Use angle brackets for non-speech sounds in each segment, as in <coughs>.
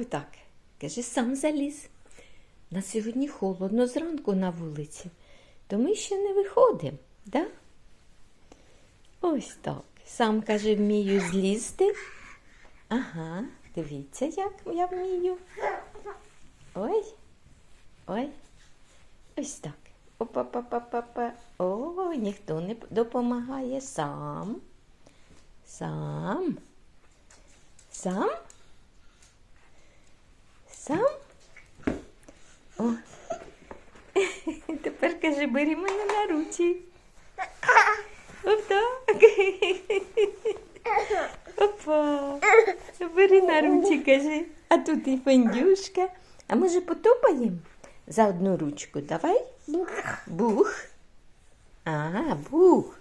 Отак. Каже, сам заліз. На сьогодні холодно зранку на вулиці, то ми ще не виходимо, да? Ось так. Сам каже, вмію злізти. Ага, дивіться, як я вмію. Ой, ой. Ось так. Опа-па-па-па-па. О, ніхто не допомагає сам. Сам. Сам? Сам? О. <laughs> Тепер каже, бери мене на руці. Отак. <laughs> Опа. Бери на руці, каже. А тут і фендюшка. А може потопаємо за одну ручку? Давай. Бух. Ага, бух.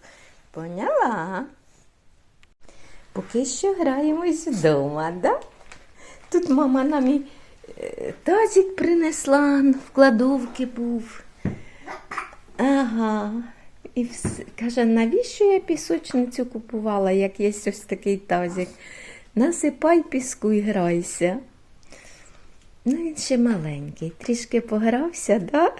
Поняла. Поки що граємось вдома, да? Тут мама нам і тазик принесла, в кладовки був. Ага. І вс- каже, навіщо я пісочницю купувала, як є ось такий тазик? Насипай піску і грайся. Ну, він ще маленький, трішки погрався, да?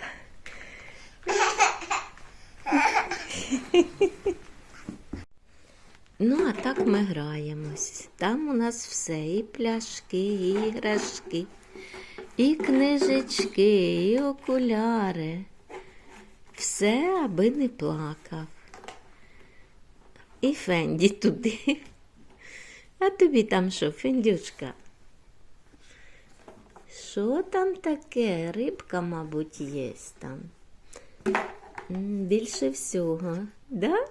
Ну, а так ми граємось. Там у нас все, і пляшки, і іграшки, і книжечки, і окуляри. Все, аби не плакав. І Фенді туди. А тобі там що, Фендючка? Що там таке? Рибка, мабуть, є там. Більше всього, да?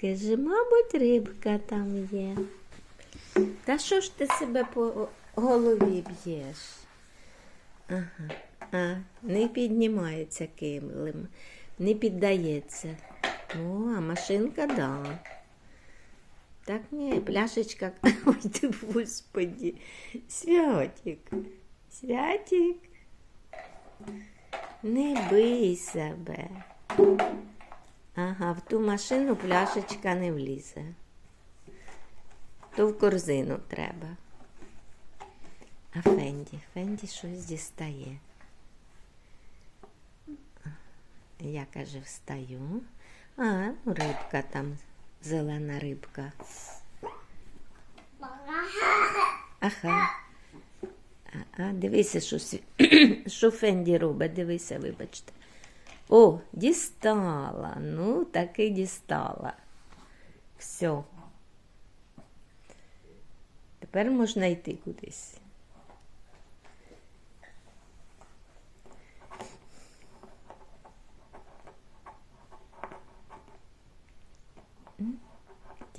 Каже, мабуть, рибка там є. Та що ж ти себе по голові б'єш? Ага. А, не піднімається килим, не піддається. О, а машинка да. Так ні, пляшечка. <laughs> Ой, ти господі. Святик. Святик. Не бий себе. Ага, в ту машину пляшечка не влізе. То в корзину треба. А Фенді, Фенді щось дістає. Я каже, встаю. А, ну рибка там, зелена рибка. Ага. А, дивися, що, <coughs> що Фенді робить, дивися, вибачте. О, дістала. Ну, таки дістала. Все. Тепер можна йти кудись.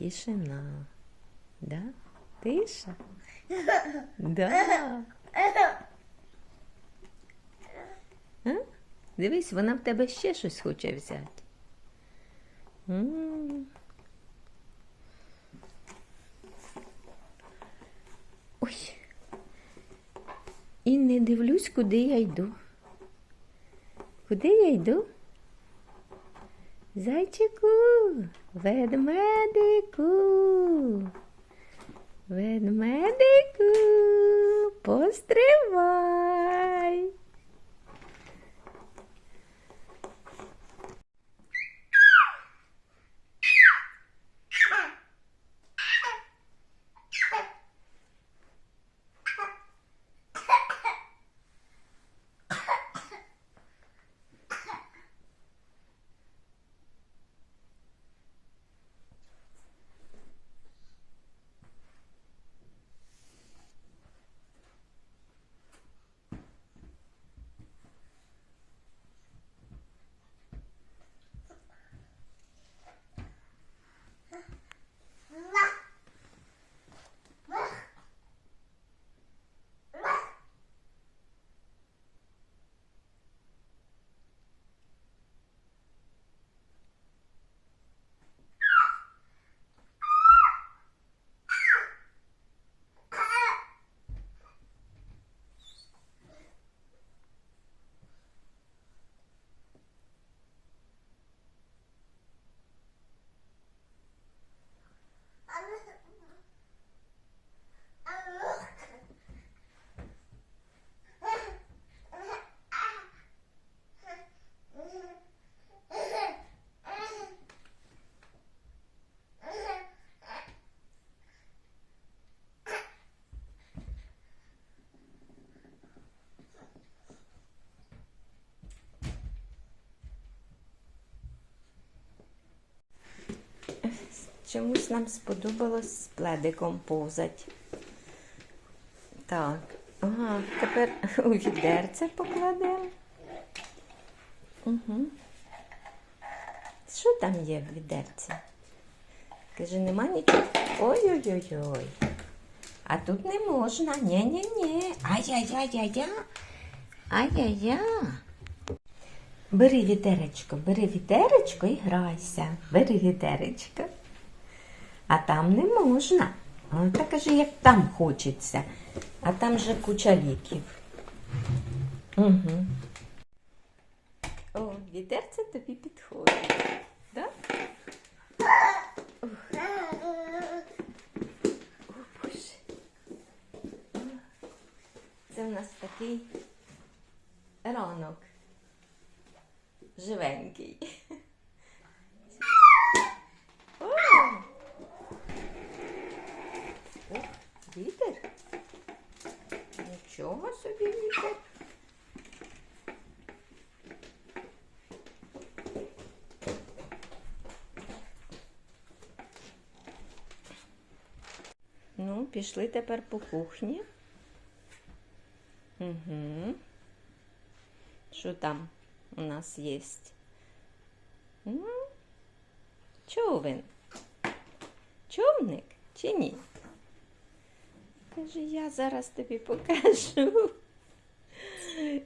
Тишина. Да? Тиша? <laughs> Да. А? Дивись, вона в тебе ще щось хоче взяти. М. Ой. І не дивлюсь, куди я йду. Куди я йду? Зайчику, ведмедику. Ведмедику, постривай. Чомусь нам сподобалось з пледиком повзати. Так, ага, тепер <laughs> у відерце покладемо. Угу. Що там є в відерці? Каже, нема нічого. Ой-ой-ой-ой. А тут не можна. Ні-ні-ні. Ай-яй-яй-яй-я. Ай-яй-я. Бери вітеречко, бери вітеречко і грайся. Бери вітеречко. А там не можна. Так каже, як там хочеться. А там же куча ліків. Угу. О, вітерце тобі підходить. Да? О, Боже. Це в нас такий ранок. Живенький. О! Ух, вітер. Нічого собі вітер. Ну, пішли тепер по кухні. Угу. Що там у нас є? Човен. Човник чи ні? Каже, я зараз тобі покажу.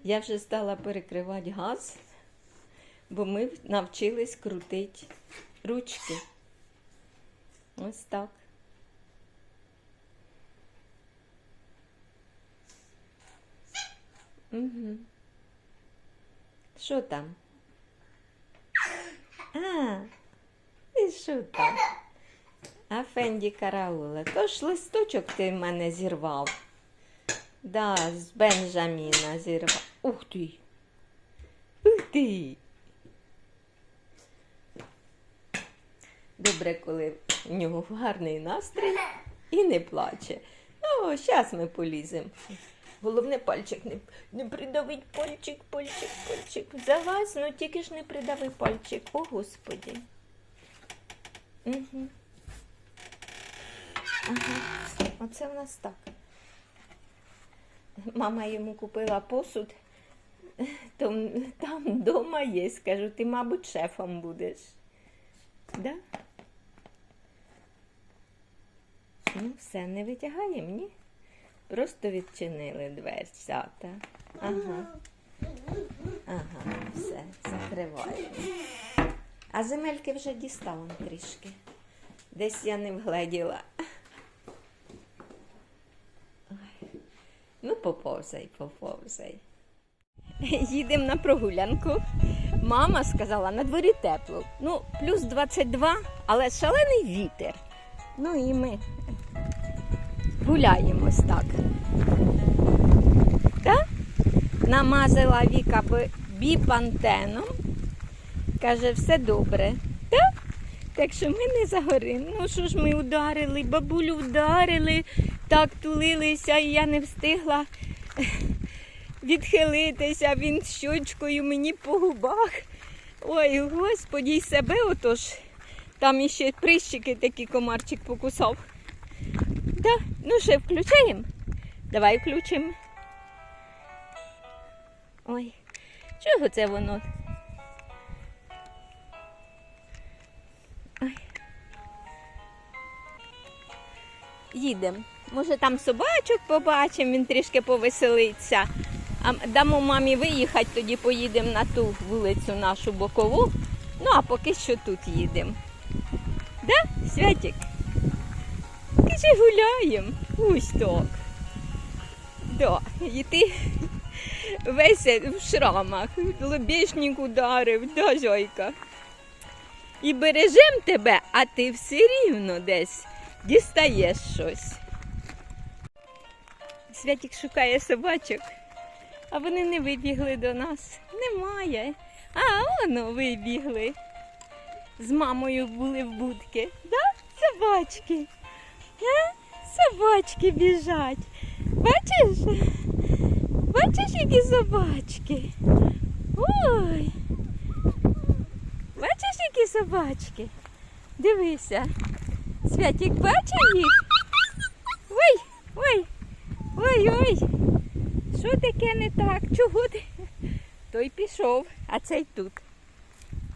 Я вже стала перекривати газ, бо ми навчились крутити ручки. Ось так. Угу. Що там? А, і що там? А Фенді караула, ж листочок ти в мене зірвав. Да, з Бенджаміна зірвав. Ух ти. Ух ти. Добре, коли в нього гарний настрій і не плаче. Ну, зараз ми поліземо. Головне пальчик не, не придавить пальчик, пальчик, пальчик. Залазь, ну тільки ж не придави пальчик. О, Господі. Угу. Ага. Оце в нас так. Мама йому купила посуд, то там вдома є. Скажу, ти, мабуть, шефом будеш. Да? Ну, все, не витягаємо, ні? Просто відчинили дверцята. Ага. Ага, все, закриваємо. А земельки вже дістала трішки. Десь я не вгледіла. Ну, поповзай, поповзай. Їдемо на прогулянку. Мама сказала, на дворі тепло. Ну, плюс 22, але шалений вітер. Ну і ми гуляємо ось так. Так? Намазала Віка біпантеном. Каже, все добре. Так? Так що ми не загоримо. Ну що ж ми ударили, бабулю вдарили, так тулилися, і я не встигла <laughs> відхилитися, він щочкою мені по губах. Ой, господі, й себе отож. Там іще прищики такі комарчик покусав. Да? Ну ще включаємо? Давай включимо. Ой, чого це воно? Ой. Їдемо. Може там собачок побачимо, він трішки повеселиться. А дамо мамі виїхати, тоді поїдемо на ту вулицю нашу бокову. Ну, а поки що тут їдемо. Да, Святик? Каже, гуляємо. Ось так. Да. І ти весь в шрамах, лобішник ударив, да, зойка. І бережем тебе, а ти все рівно десь дістаєш щось. Святик шукає собачок, а вони не вибігли до нас. Немає. А, воно вибігли. З мамою були в будки. Да? Собачки. Собачки біжать. Бачиш? Бачиш, які собачки? Ой. Бачиш, які собачки? Дивися. Святік бачив їх? Ой, ой, ой, ой. Що таке не так? Чого ти? Той пішов, а цей тут.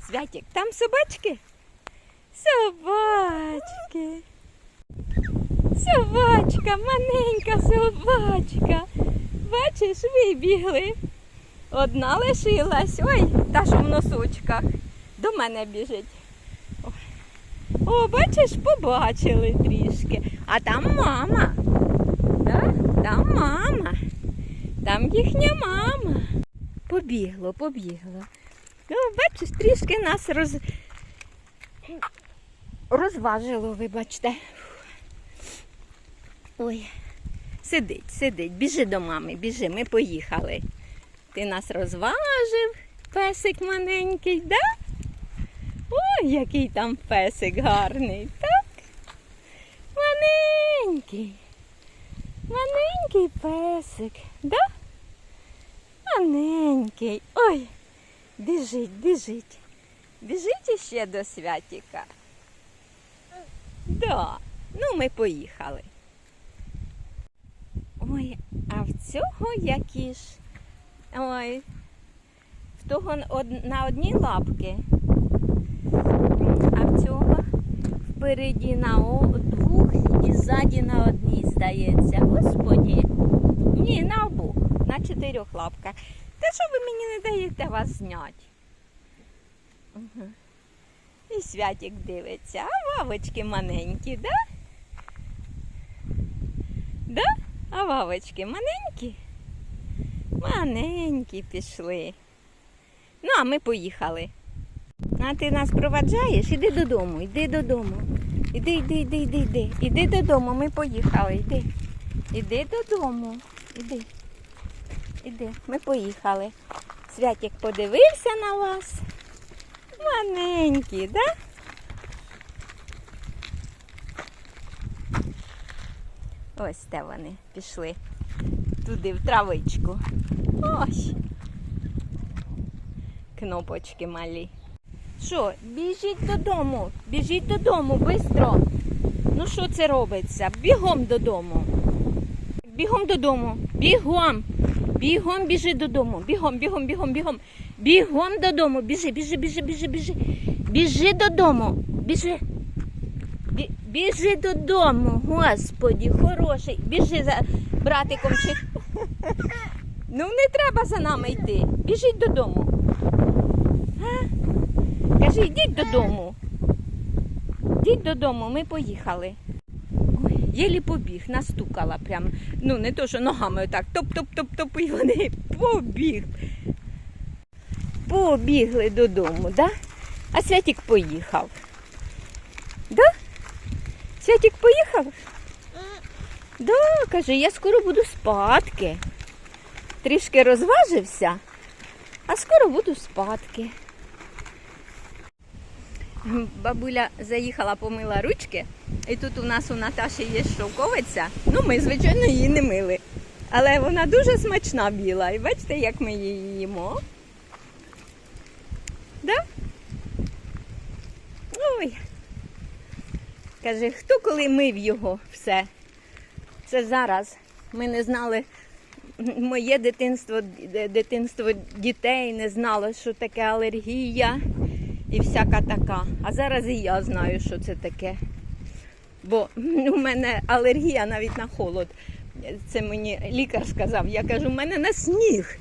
Святік, там собачки? Собачки. Собачка, маленька собачка. Бачиш, вибігли. Одна лишилась. Ой, та що в носочках. До мене біжить. О, бачиш, побачили трішки. А там мама. Да? Там мама. Там їхня мама. Побігло, побігло. Ну, бачиш, трішки нас роз... розважило, вибачте. Ой, сидить, сидить, біжи до мами, біжи, ми поїхали. Ти нас розважив, песик маленький, да? Ой, який там песик гарний, так? Маленький. Маленький песик, да? Маленький. Ой, біжить, біжить. Біжить іще до святіка. Да. Ну, ми поїхали. Ой, а в цього які ж. Ой, в того на одній лапки, а в цього впереді на двох і ззаді на одній, здається. Господі. Ні, на обох, на чотирьох лапках. Та що ви мені не даєте вас зняти? Угу. І святик дивиться, а вавочки маленькі, да? Да? А вавочки маленькі? Маленькі пішли. Ну, а ми поїхали. А ти нас проваджаєш? Іди додому, іди додому. Іди, іди, іди, іди, іди. Іди додому, ми поїхали, іди. Іди додому. Іди. Іди, ми поїхали. Святик подивився на вас. Маленькі, да? Ось де вони пішли. Туди в травичку. Ось. Кнопочки малі. Що, біжіть додому, біжіть додому, швидко. Ну що це робиться? Бігом додому. Бігом додому. Бігом. Бігом біжи додому. Бігом, бігом, бігом, бігом. Бігом додому. Біжи, біжи, біжи, біжи, біжи. Біжи додому. Біжи. Бі- Біжи додому, господі, хороший. Біжи за братиком чи. Ну не треба за нами йти. Біжіть додому. А? Кажи, йдіть додому. Йдіть додому, ми поїхали. Ой, єлі побіг, настукала прям. Ну, не то, що ногами отак. Топ-топ-топ-топ, і вони <laughs> побіг. Побігли додому, да? А Святік поїхав. Да? Святік поїхав? Да, каже, я скоро буду спадки. Трішки розважився, а скоро буду спадки. Бабуля заїхала, помила ручки, і тут у нас у Наташі є шовковиця. Ну, ми, звичайно, її не мили. Але вона дуже смачна біла. І бачите, як ми її їмо. Да? Ой. Каже, хто коли мив його все? Це зараз. Ми не знали, моє дитинство, дитинство дітей не знало, що таке алергія і всяка така. А зараз і я знаю, що це таке. Бо у мене алергія навіть на холод. Це мені лікар сказав. Я кажу, у мене на сніг.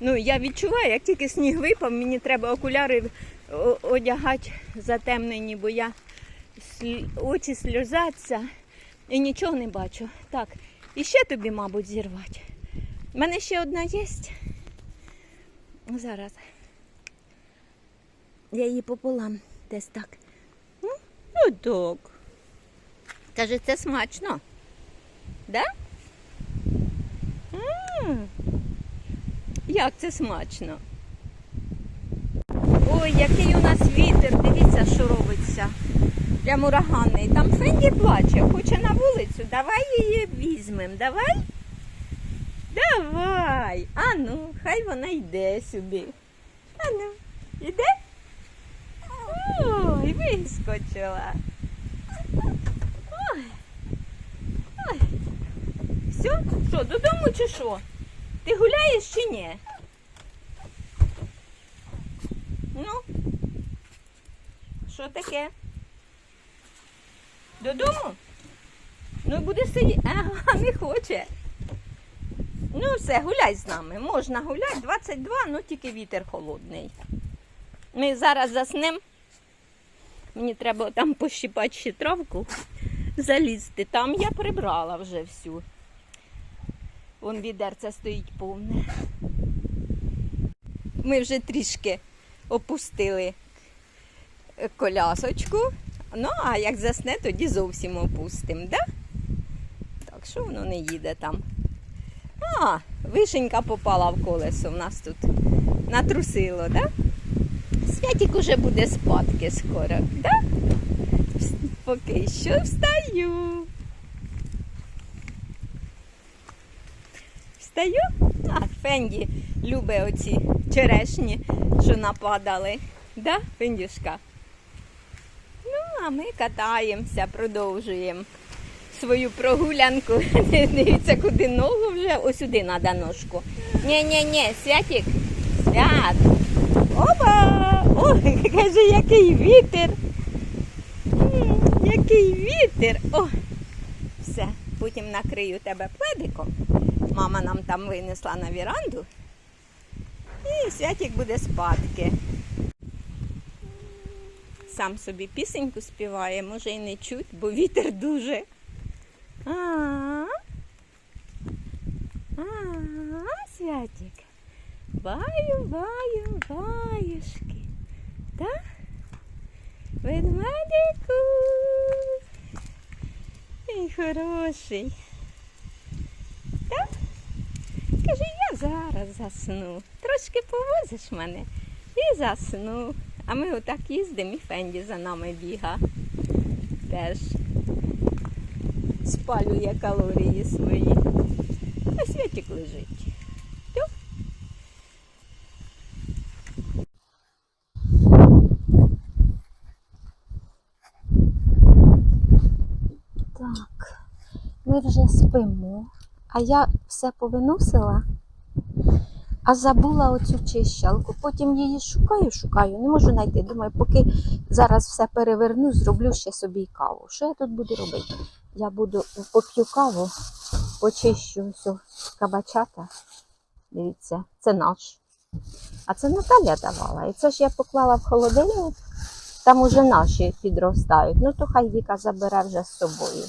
Ну, я відчуваю, як тільки сніг випав, мені треба окуляри одягати затемнені, бо я очі сльозаться і нічого не бачу. Так, і ще тобі, мабуть, зірвати. У мене ще одна є. Зараз. Я її пополам десь так. Ну, ну так. Каже, це смачно. Да? М. Як це смачно? Ой, який у нас вітер, дивіться, що робиться. Прям ураганний. Там Фенді плаче, хоче на вулицю. Давай її візьмемо, давай. Давай. А ну, хай вона йде сюди. А ну, йде? Ой, вискочила. Ой. Все? Що, додому чи що? Ти гуляєш чи ні? Ну? Що таке? Додому? Ну буде сидіти. Ага, <laughs> не хоче. Ну все, гуляй з нами. Можна гуляти 22, ну тільки вітер холодний. Ми зараз заснемо. Мені треба там пощипати ще травку, залізти. Там я прибрала вже всю. Вон відерце стоїть повне. Ми вже трішки опустили е, колясочку. Ну, а як засне, тоді зовсім опустимо, да? Так що воно не їде там. А, вишенька попала в колесо в нас тут натрусило, да? Святік уже буде спадки скоро, да? Поки що встаю. Встаю? А, Фенді любить оці черешні, що нападали. Да, Фендюшка? А ми катаємося, продовжуємо свою прогулянку. <laughs> Дивіться, куди ногу вже. Ось сюди треба ножку. Ні-ні-ні, святік. Свят. Опа! О, <laughs> каже, який вітер. Який вітер. О, все, потім накрию тебе пледиком. Мама нам там винесла на віранду. І святік буде спадки. Сам собі пісеньку співає, може і не чуть, бо вітер дуже. А, а, святік. Баю, баю, баюшки. Так? Ведмедику. Ей, хороший. Так? Каже, я зараз засну. Трошки повозиш мене і засну. А ми отак їздимо і Фенді за нами біга. Теж спалює калорії свої. А святик лежить. Тьоп. Так, ми вже спимо, а я все повиносила, а забула оцю чищалку. Потім її шукаю, шукаю, не можу знайти. Думаю, поки зараз все переверну, зроблю ще собі каву. Що я тут буду робити? Я буду поп'ю каву, почищу всю кабачата. Дивіться, це наш. А це Наталя давала. І це ж я поклала в холодильник. Там уже наші підростають. Ну то хай Віка забере вже з собою.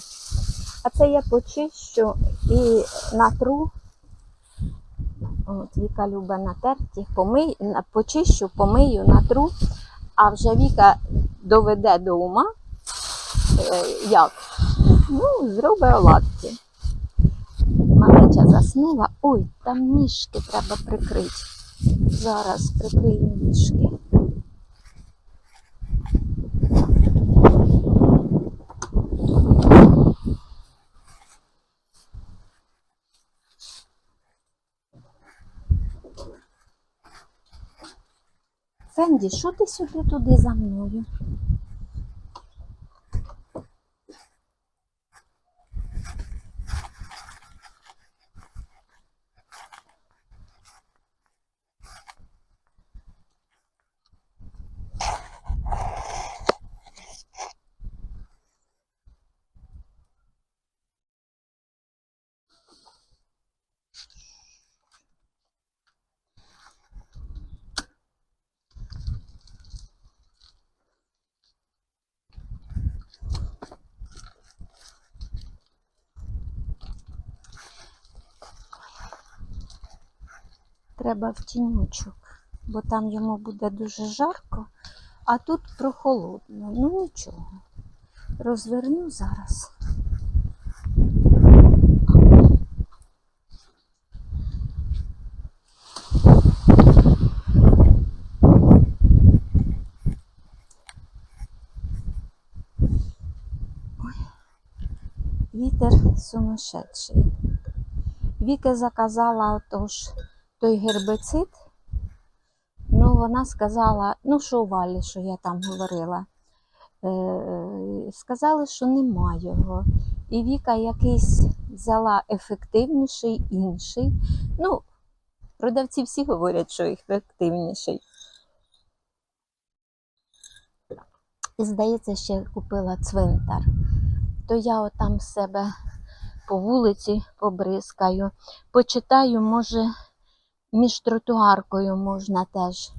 А це я почищу і натру. От Віка любить натерті, помий, почищу, помию, натру, а вже Віка доведе до ума, е, як? Ну, зробить оладки. Малеча заснула. Ой, там ніжки треба прикрити. Зараз прикрию ніжки. Фенді, що ти сюди туди за мною? Треба в тінючок, бо там йому буде дуже жарко, а тут прохолодно. Ну нічого. Розверну зараз. Вітер сумасшедший. Віка заказала отож той гербицид. Ну, вона сказала, ну що у Валі, що я там говорила. Е, сказали, що нема його. І Віка якийсь взяла ефективніший, інший. Ну, продавці всі говорять, що ефективніший. І, здається, ще купила цвинтар. То я отам себе по вулиці побризкаю. Почитаю, може, між тротуаркою можна теж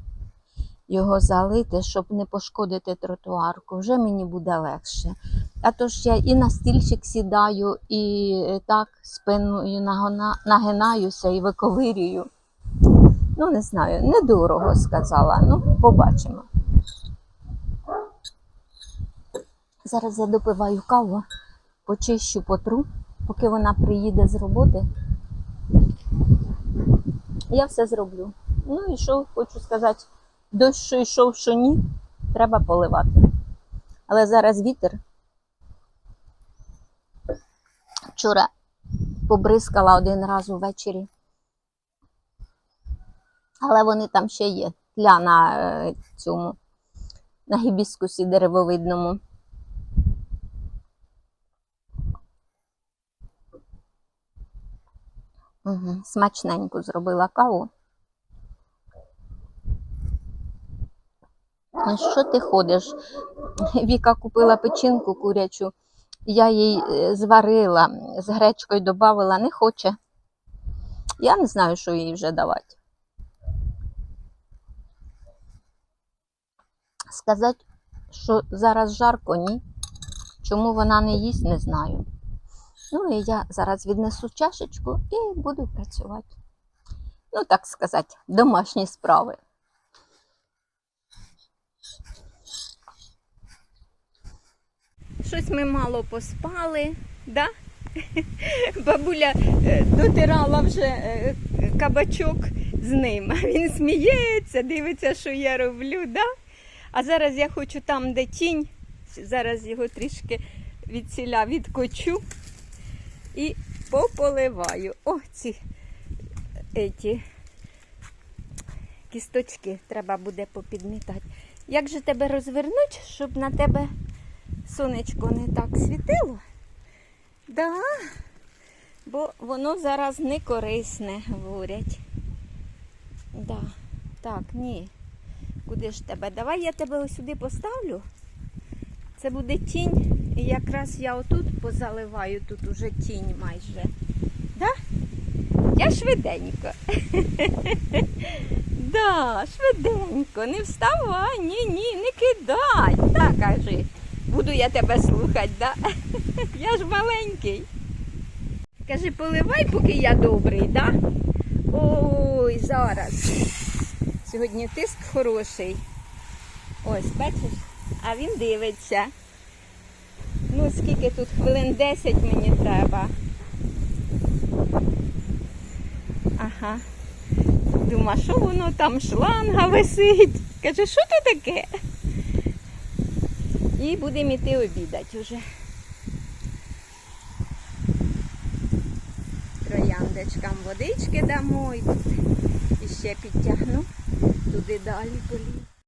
його залити, щоб не пошкодити тротуарку. Вже мені буде легше. А то ж я і на стільчик сідаю, і так спиною нагинаюся і виковирюю. Ну, не знаю, недорого сказала. Ну, побачимо. Зараз я допиваю каву, почищу потру, поки вона приїде з роботи. Я все зроблю. Ну і що хочу сказати, дощ що йшов, що ні, треба поливати. Але зараз вітер. Вчора побризкала один раз увечері. Але вони там ще є. Тля на е, цьому, на гібіскусі деревовидному. Угу. Смачненьку зробила каву. А що ти ходиш? <laughs> Віка купила печінку курячу, я їй е, зварила, з гречкою додавала, не хоче. Я не знаю, що їй вже давати. Сказати, що зараз жарко, ні. Чому вона не їсть, не знаю. Ну і я зараз віднесу чашечку і буду працювати. Ну, так сказати, домашні справи. Щось ми мало поспали, да? <laughs> Бабуля е, дотирала вже е, кабачок з ним. Він сміється, дивиться, що я роблю, да? А зараз я хочу там, де тінь, зараз його трішки відсіля відкочу і пополиваю. О, ці еті, кісточки треба буде попідмітати. Як же тебе розвернуть, щоб на тебе сонечко не так світило? Да, бо воно зараз не корисне, говорять. Да. Так, ні. Куди ж тебе? Давай я тебе ось сюди поставлю. Це буде тінь. І якраз я отут позаливаю, тут уже тінь майже. Да? Я швиденько. <laughs> да, швиденько. Не вставай, ні, ні, не кидай. Так, кажи. Буду я тебе слухати, да? <laughs> я ж маленький. Кажи, поливай, поки я добрий, да? Ой, зараз. Сьогодні тиск хороший. Ось, бачиш? А він дивиться. Ну, скільки тут хвилин 10 мені треба. Ага. Дума, що воно там шланга висить? Каже, що то таке? І будемо йти обідати вже. Трояндочкам водички дамо і тут іще підтягну туди далі полів.